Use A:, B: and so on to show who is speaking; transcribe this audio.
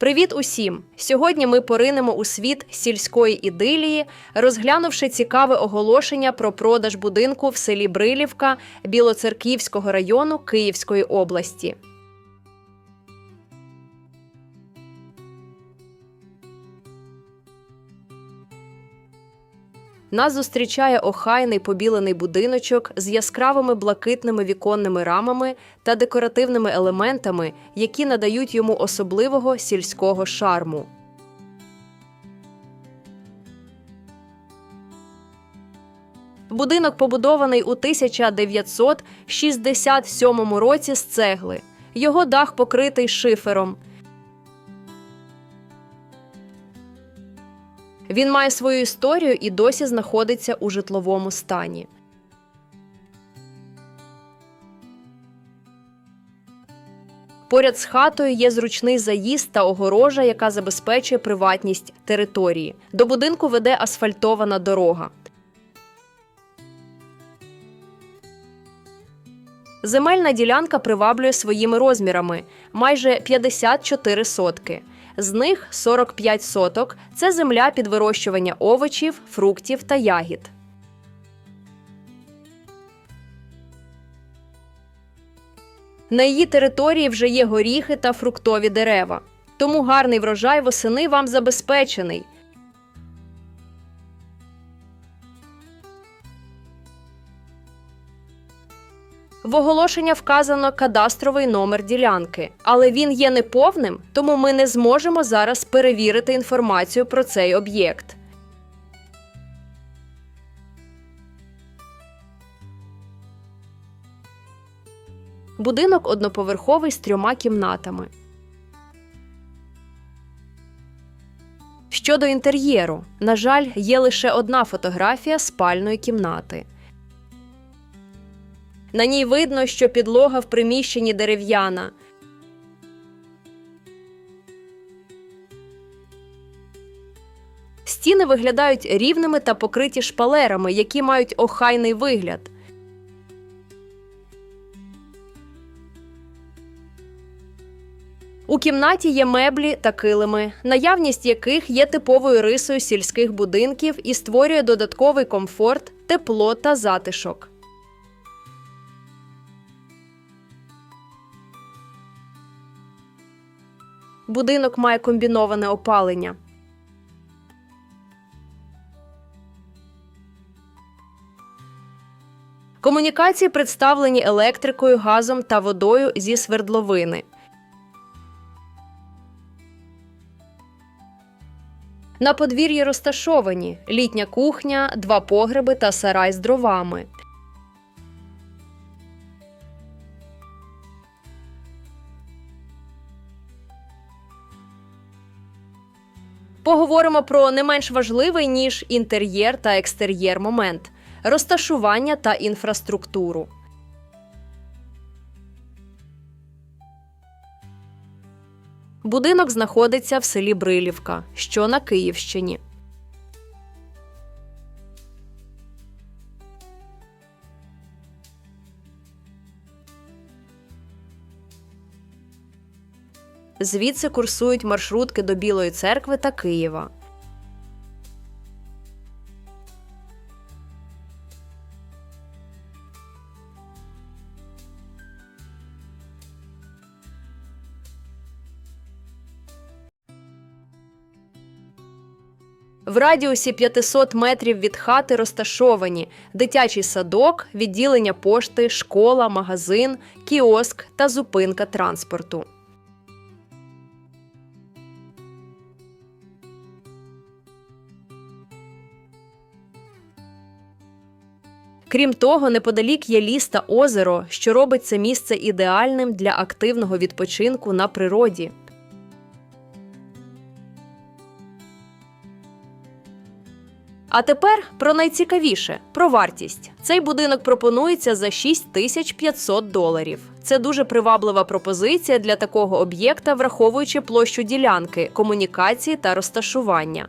A: Привіт усім! Сьогодні ми поринемо у світ сільської ідилії, розглянувши цікаве оголошення про продаж будинку в селі Брилівка Білоцерківського району Київської області. Нас зустрічає охайний побілений будиночок з яскравими блакитними віконними рамами та декоративними елементами, які надають йому особливого сільського шарму. Будинок побудований у 1967 році з цегли. Його дах покритий шифером. Він має свою історію і досі знаходиться у житловому стані. Поряд з хатою є зручний заїзд та огорожа, яка забезпечує приватність території. До будинку веде асфальтована дорога. Земельна ділянка приваблює своїми розмірами майже 54 сотки. З них 45 соток це земля під вирощування овочів, фруктів та ягід. На її території вже є горіхи та фруктові дерева. Тому гарний врожай восени вам забезпечений. В оголошення вказано кадастровий номер ділянки, але він є неповним, тому ми не зможемо зараз перевірити інформацію про цей об'єкт. Будинок одноповерховий з трьома кімнатами. Щодо інтер'єру, на жаль, є лише одна фотографія спальної кімнати. На ній видно, що підлога в приміщенні дерев'яна. Стіни виглядають рівними та покриті шпалерами, які мають охайний вигляд. У кімнаті є меблі та килими, наявність яких є типовою рисою сільських будинків і створює додатковий комфорт, тепло та затишок. Будинок має комбіноване опалення. Комунікації представлені електрикою, газом та водою зі свердловини. На подвір'ї розташовані літня кухня, два погреби та сарай з дровами. Поговоримо про не менш важливий ніж інтер'єр та екстер'єр момент розташування та інфраструктуру. Будинок знаходиться в селі Брилівка, що на Київщині. Звідси курсують маршрутки до Білої церкви та Києва. В радіусі 500 метрів від хати розташовані дитячий садок, відділення пошти, школа, магазин, кіоск та зупинка транспорту. Крім того, неподалік є ліс та озеро, що робить це місце ідеальним для активного відпочинку на природі. А тепер про найцікавіше про вартість. Цей будинок пропонується за 6500 доларів. Це дуже приваблива пропозиція для такого об'єкта, враховуючи площу ділянки, комунікації та розташування.